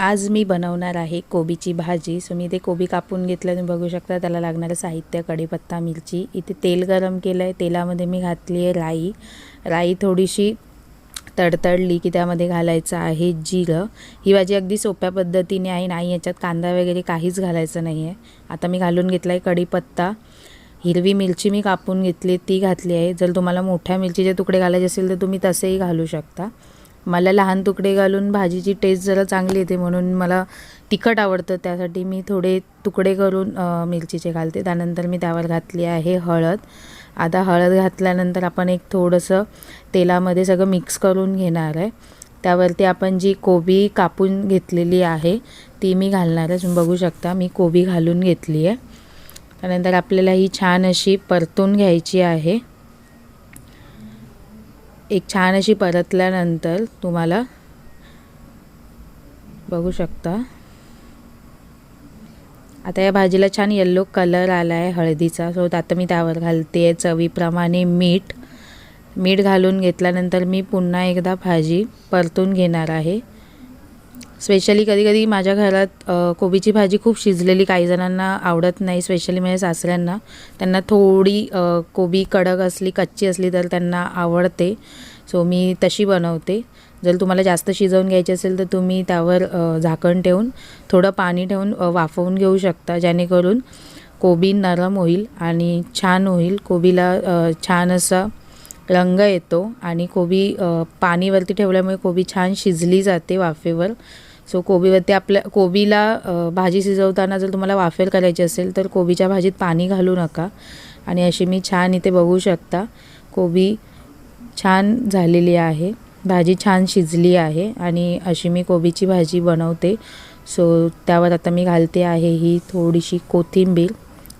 आज मी बनवणार आहे कोबीची भाजी. सो मी ते कोबी कापून घेतलं तुम्ही बघू शकता त्याला लागणारं साहित्य कढीपत्ता मिरची. इथे तेल गरम केलं आहे तेलामध्ये मी घातली आहे राई. राई थोडीशी तडतडली की त्यामध्ये घालायचं आहे जिरं. ही भाजी अगदी सोप्या पद्धतीने आहे. नाही याच्यात कांदा वगैरे काहीच घालायचं नाही आहे आता मी घालून घेतला आहे कढीपत्ता. हिरवी मिरची मी कापून घेतली ती घातली आहे. जर तुम्हाला मोठ्या मिरचीचे तुकडे घालायचे असेल तर तुम्ही तसेही घालू शकता. मला लहान तुकडे घालून भाजीची टेस्ट जरा चांगली येते म्हणून मला तिखट आवडतं. त्यासाठी मी थोडे तुकडे करून मिरचीचे घालते. त्यानंतर मी त्यावर घातली आहे हळद. आता हळद घातल्यानंतर आपण एक थोडंसं तेलामध्ये सगळं मिक्स करून घेणार आहे. त्यावरती आपण जी कोबी कापून घेतलेली आहे ती मी घालणार आहे. तुम्ही बघू शकता मी कोबी घालून घेतली आहे. त्यानंतर आपल्याला ही छान अशी परतून घ्यायची आहे. एक छान अशी परतल्यानंतर तुम्हाला बघू शकता. आता या भाजीला छान येल्लो कलर आला आहे हळदीचा. सो आता मी त्यावर घालते आहे चवीप्रमाणे मीठ. मीठ घालून घेतल्यानंतर मी पुन्हा एकदा भाजी परतून घेणार आहे. स्पेशली कधी कधी माझ्या घरात कोबीची भाजी खूप शिजलेली काही जणांना आवडत नाही स्पेशली माझ्या सासऱ्यांना. त्यांना थोडी कोबी कडक असली कच्ची असली तर त्यांना आवडते. सो मी तशी बनवते. जर तुम्हाला जास्त शिजवून घ्यायची असेल तर तुम्ही त्यावर झाकण ठेवून थोडं पाणी ठेवून वाफवून घेऊ शकता. जेणेकरून कोबी नरम होईल आणि छान होईल. कोबीला छान असा रंग येतो आणि कोबी पाणीवरती ठेवल्यामुळे कोबी छान शिजली जाते वाफेवर. सो कोबीवरती आपल्या कोबीला भाजी शिजवताना जर तुम्हाला वाफेर करायची असेल तर कोबीच्या भाजीत पाणी घालू नका. आणि अशी मी छान इथे बघू शकता कोबी छान झालेली आहे भाजी छान शिजली आहे आणि अशी मी कोबीची भाजी बनवते. सो त्यावर आता मी घालते आहे ही थोडीशी कोथिंबीर.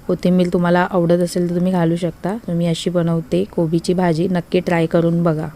कोथिंबीर तुम्हाला आवडत असेल तर तुम्ही घालू शकता. मी अशी बनवते कोबीची भाजी. नक्की ट्राय करून बघा.